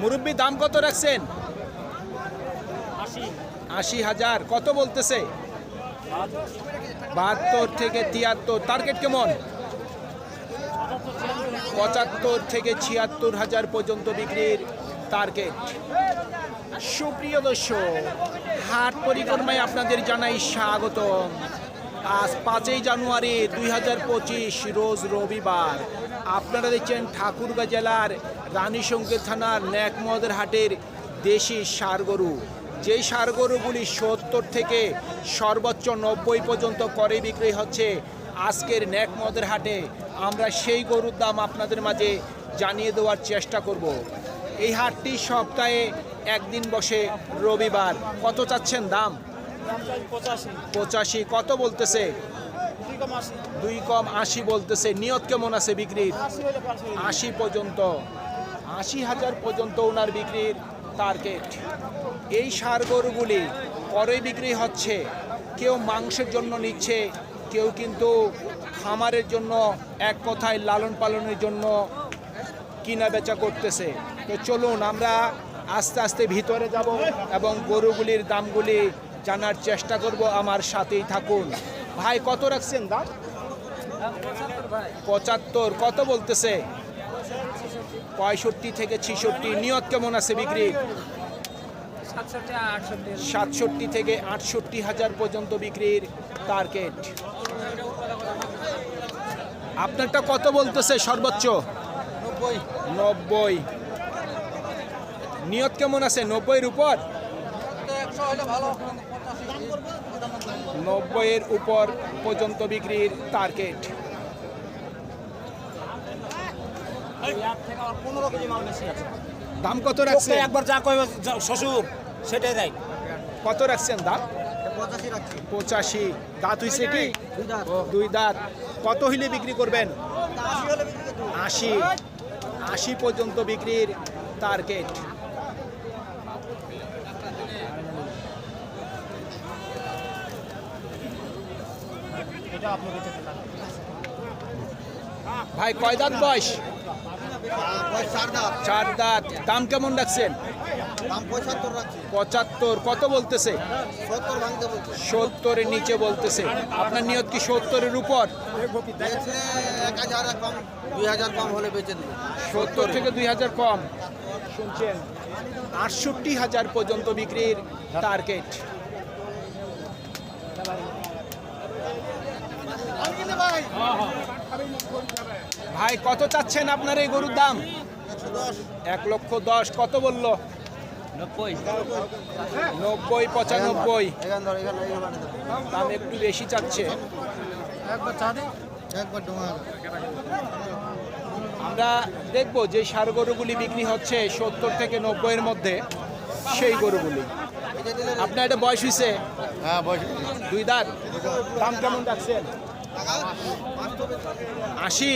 মুরব্বী, দাম কত রাখছেন? আশি হাজার। কত বলতেছে? বাহাত্তর থেকে তিয়াত্তর। টার্গেট কেমন? পঁচাত্তর থেকে ছিয়াত্তর হাজার পর্যন্ত বিক্রির টার্গেট সুপ্রিয় দর্শক, হাট পরিক্রমায় আপনাদের জানাই স্বাগত আজ পাঁচই জানুয়ারি দুই হাজার পঁচিশ, রোজ রবিবার। আপনারা দেখছেন ঠাকুরগাঁ জেলার রানীশঙ্কর থানার ন্যাকমদের হাটের দেশি সার গরু যেই সার গরুগুলি সত্তর থেকে সর্বোচ্চ নব্বই পর্যন্ত করে বিক্রি হচ্ছে আজকের ন্যাকমদের হাটে। আমরা সেই গরুর দাম আপনাদের মাঝে জানিয়ে দেওয়ার চেষ্টা করব। এই হাটটি সপ্তাহে একদিন বসে রবিবার। কত চাচ্ছেন দাম? পঁচাশি। কত বলতেছে? দুই কম আশি। বলতেছে। নিয়ত কেমন আছে বিক্রির? আশি পর্যন্ত। আশি হাজার পর্যন্ত ওনার বিক্রির টার্গেট এই সার গরুগুলি পরে বিক্রি হচ্ছে। কেউ মাংসের জন্য নিচ্ছে কেউ কিন্তু খামারের জন্য এক কথায় লালন পালনের জন্য কিনা বেচা করতেছে। তো চলুন আমরা আস্তে আস্তে ভিতরে যাব এবং গরুগুলির দামগুলি জানার চেষ্টা করব। আমার সাথেই থাকুন। ভাই কত রাখছেন দাম? পঁচাত্তর কত বলতেছে? পঁয়ষট্টি থেকে ছিষট্টি। নিয়ত কেমন আছে বিক্রি? সাতষট্টি থেকে আটষট্টি হাজার পর্যন্ত বিক্রির টার্গেট আপনারটা কত বলতেছে সর্বোচ্চ? নব্বই। নিয়ত কেমন আছে? নব্বইয়ের উপর? নব্বইয়ের উপর পর্যন্ত বিক্রির টার্গেট পনেরো কেজি মাল বেশি আছে। দাম কত রাখছেন? একবার যা কইবে যা- শ্বশুর সেটাই দেয়। কত রাখছেন দাম? পঁচাশি রাখছি। দাঁত হইছে কি? দুই দাঁত। কত হইলে বিক্রি করবেন? আশি। আশি। পর্যন্ত বিক্রির টার্গেট ভাই কয় দাঁত বয়স? চার দাঁত দাম কেমন রাখছেন? পঁচাত্তর কত বলতেছে? সত্তরের নিচে বলতেছে। আপনার নিয়ত কি সত্তরের উপর? এক হাজার কম দুই হাজার কম হলে বেচে সত্তর থেকে দুই হাজার কম। শুনছেন আটষট্টি হাজার পর্যন্ত বিক্রির টার্গেট। ভাই কত চাচ্ছেন আপনার এই গরুর দাম? এক লক্ষ দশ কত বলল? নব্বই। নব্বই পঁচানব্বই। দাম একটু বেশি চাচ্ছে। একবার চা দে। একবার ডোঙা আমরা দেখব যে সার গরুগুলি বিক্রি হচ্ছে সত্তর থেকে নব্বইয়ের মধ্যে সেই গরুগুলি। আপনার এটা বয়স হয়েছে হ্যাঁ বয়স দুই দাঁত। দাম কেমন রাখছেন? আশি?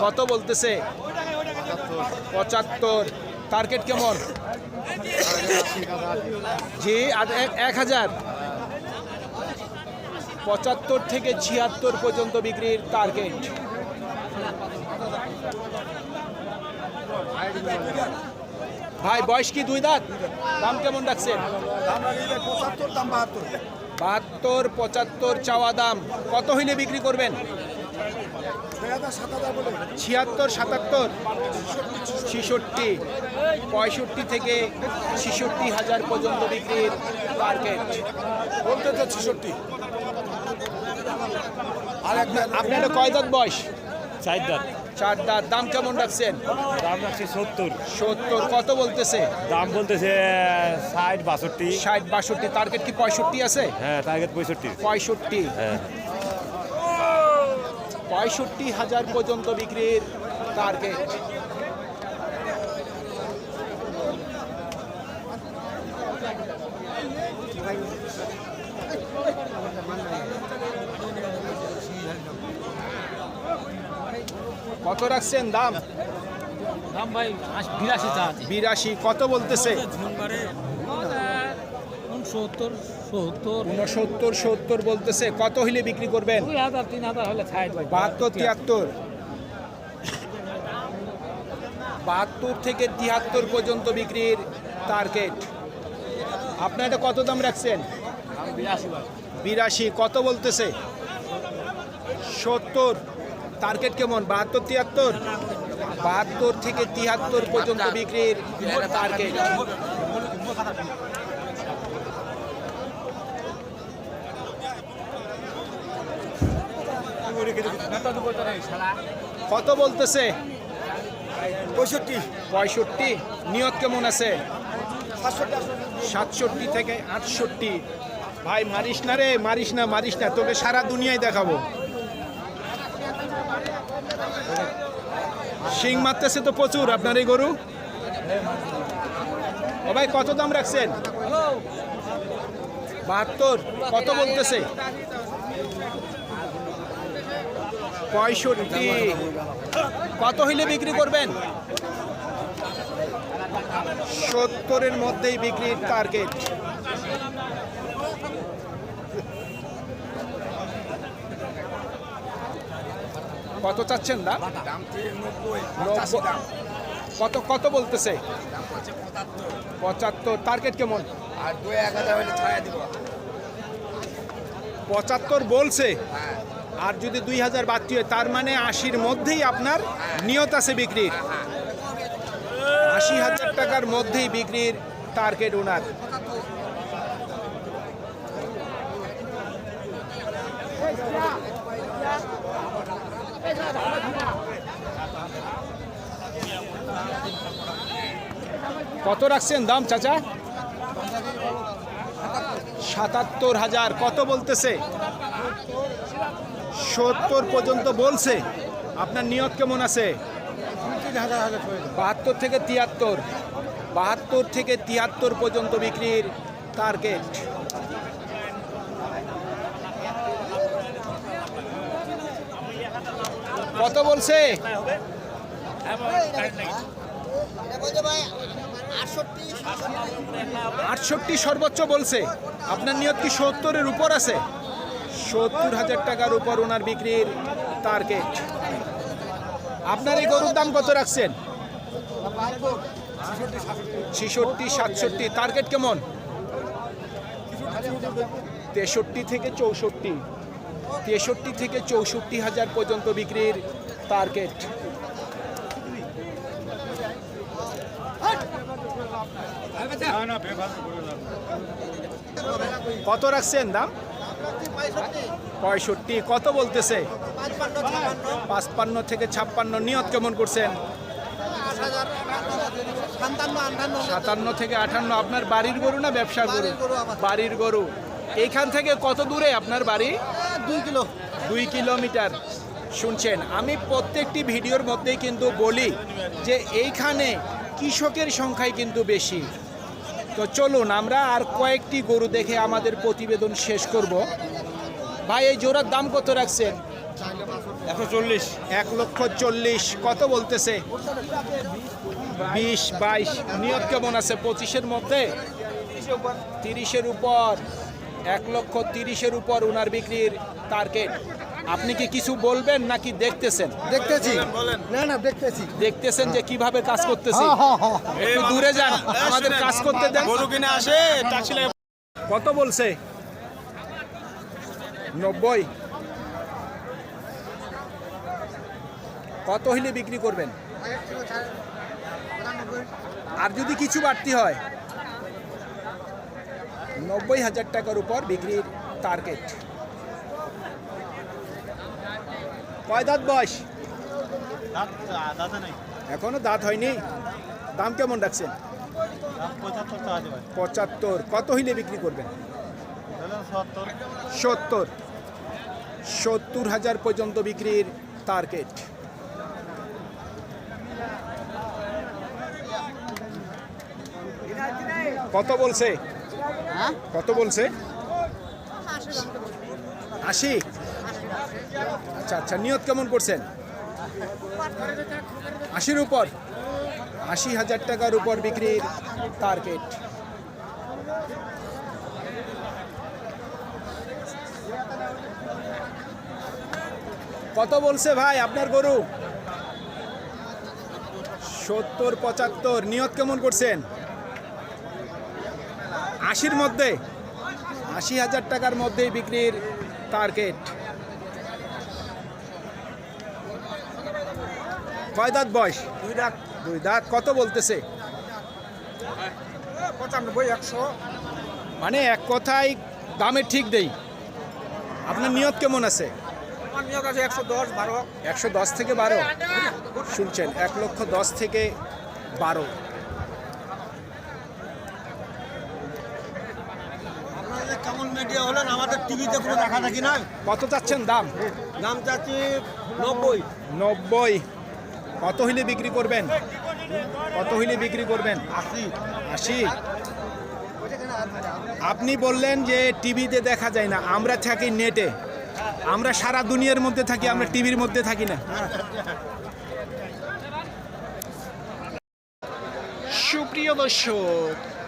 কত বলতেছে? পঁচাত্তর। টার্গেট কেমন? জি এক- হাজার। পঁচাত্তর থেকে ছিয়াত্তর পর্যন্ত বিক্রির টার্গেট ভাই, বয়স কি দুই দাঁত? দাম কেমন রাখছেন? বাহাত্তর পঁচাত্তর চাওয়া দাম। কত হইলে বিক্রি করবেন? ছিয়াত্তর সাতাত্তর ছিষট্টি পঁয়ষট্টি থেকে ছিষট্টি হাজার পর্যন্ত বিক্রির টার্গেট বলতে তো ছেষট্টি। আর আপনার কয় দাঁত বয়স? চার দাঁত। দাঁত দাম কেমন রাখছেন? দাম রাখছি সত্তর। সত্তর কত বলতেছে? দাম বলতেছে ষাট বাষট্টি। ষাট বাষট্টি টার্গেট কি পঁয়ষট্টি আছে? হ্যাঁ টার্গেট পঁয়ষট্টি। পঁয়ষট্টি। হ্যাঁ। পঁয়ষট্টি হাজার পর্যন্ত বিক্রির টার্গেট কত রাখছেন দাম? দাম ভাই বিরাশি চা বিরাশি কত বলতেছে? সত্তর সত্তর। উনসত্তর সত্তর বলতেছে। কত হইলে বিক্রি করবেন? দুই হাজার তিন হাজার হলে বাহাত্তর তিয়াত্তর। বাহাত্তর থেকে তিয়াত্তর পর্যন্ত বিক্রির টার্গেট আপনার এটা কত দাম রাখছেন? বিরাশি কত বলতেছে? সত্তর। টার্গেট কেমন? বাহাত্তর তিয়াত্তর? বাহাত্তর থেকে তিয়াত্তর পর্যন্ত বিক্রির টার্গেট কত বলতেছে? পঁয়ষট্টি। পঁয়ষট্টি। নিয়ত কেমন আছে? সাতষট্টি থেকে আটষট্টি। ভাই মারিস না রে মারিস না মারিস না। তোকে সারা দুনিয়ায় দেখাবো। শিং মারতেছে তো প্রচুর, আপনার এই গরু? ও ভাই, কত দাম রাখছেন? বাহাত্তর, কত বলতেছে? পঁয়ষট্টি। কত হইলে বিক্রি করবেন? সত্তরের মধ্যেই বিক্রির টার্গেট কত চাচ্ছেন দা নব্বই। কত কত বলতেছে? পঁচাত্তর। টার্গেট কেমন? পঁচাত্তর বলছে। আর যদি দুই হাজার বাড়তি হয় তার মানে আশির মধ্যেই আপনার নিয়ত আছে বিক্রির। আশি হাজার টাকার মধ্যেই বিক্রির টার্গেট ওনার কত রাখছেন দাম, চাচা? সাতাত্তর হাজার, কত বলতেছে? সত্তর পর্যন্ত বলছে। আপনার নিয়ত কেমন আছে? বাহাত্তর থেকে তিয়াত্তর। বাহাত্তর থেকে তিয়াত্তর পর্যন্ত বিক্রির টার্গেট কত বলছে? আটষট্টি সর্বোচ্চ বলছে। আপনার নিয়ত কি সত্তরের উপর আছে? সত্তর হাজার টাকার উপর ওনার বিক্রির টার্গেট আপনার এই গরুর দাম কত রাখছেন? ছিষট্টি, সাতষট্টি। টার্গেট কেমন? তেষট্টি থেকে চৌষট্টি। তেষট্টি থেকে চৌষট্টি হাজার পর্যন্ত বিক্রির টার্গেট কত রাখছেন দাম? পঁয়ষট্টি। কত বলতেছে? পাঁচপান্ন থেকে ছাপ্পান্ন। নিয়ত কেমন করছেন? সাতান্ন থেকে আটান্ন আপনার বাড়ির গরু না ব্যবসার গরু? বাড়ির গরু আমার। বাড়ির গরু। এইখান থেকে কত দূরে আপনার বাড়ি? দুই কিলো। দুই কিলোমিটার। শুনছেন আমি প্রত্যেকটি ভিডিওর মধ্যেই কিন্তু বলি যে এইখানে কৃষকের সংখ্যাই কিন্তু বেশি। তো চলুন আমরা আর কয়েকটি গরু দেখে আমাদের প্রতিবেদন শেষ করব। ভাই এই জোড়ার দাম কত রাখছেন? একশো চল্লিশ। এক লক্ষ চল্লিশ। কত বলতেছে? বিশ বাইশ। নিয়ত কেমন আছে? পঁচিশের মধ্যে? তিরিশের উপর। এক লক্ষ তিরিশের উপর উনার বিক্রির টার্গেট আপনি কি কিছু বলবেন নাকি দেখতেছেন? দেখতেছি। না না দেখতেছি। দেখতেছেন যে কীভাবে কাজ করতেছি? হ্যাঁ, হ্যাঁ, একটু দূরে যান আমাদের কাজ করতে দেন। গরু কিনে আসে কত বলছে? নব্বই। কত হইলে বিক্রি করবেন? আর যদি কিছু বাড়তি হয়? নব্বই হাজার টাকার উপর বিক্রির টার্গেট কয় দাঁত বয়স? এখনও দাঁত হয়নি? দাম কেমন রাখছেন? পঁচাত্তর কত হইলে বিক্রি করবেন? সত্তর। সত্তর। হাজার পর্যন্ত বিক্রির টার্গেট কত বলছে? কত বলছে? আশি? আচ্ছা আচ্ছা নিয়ত কেমন করছেন? আশির উপর। আশি হাজার টাকার উপর বিক্রির টার্গেট। কত বলছে ভাই আপনার গরু? সত্তর, পঁচাত্তর, নিয়ত কেমন করছেন? আশির মধ্যে আশি হাজার টাকার মধ্যেই বিক্রির টার্গেট কয় দাঁত বয়স? দুই লাখ দুই দাঁত কত বলতেছে? পঁচানব্বই একশো। মানে এক কথায় দামে ঠিক দেই আপনার নিয়ত কেমন আছে? আমার আছে একশো দশ বারো। একশো দশ থেকে বারো? শুনছেন এক লক্ষ দশ থেকে বারো আপনাদের কেমন মিডিয়া হলেন আমাদের টিভিতে কোনো দেখা দেখি নাই। কত চাচ্ছেন দাম? দাম চাচ্ছি নব্বই। নব্বই। কত হইলে বিক্রি করবেন? কত হইলে বিক্রি করবেন? আশি। আশি? আপনি বললেন যে টিভিতে দেখা যায় না আমরা থাকি নেটে। আমরা সারা দুনিয়ার মধ্যে থাকি আমরা টিভির মধ্যে থাকি না। সুপ্রিয় দর্শক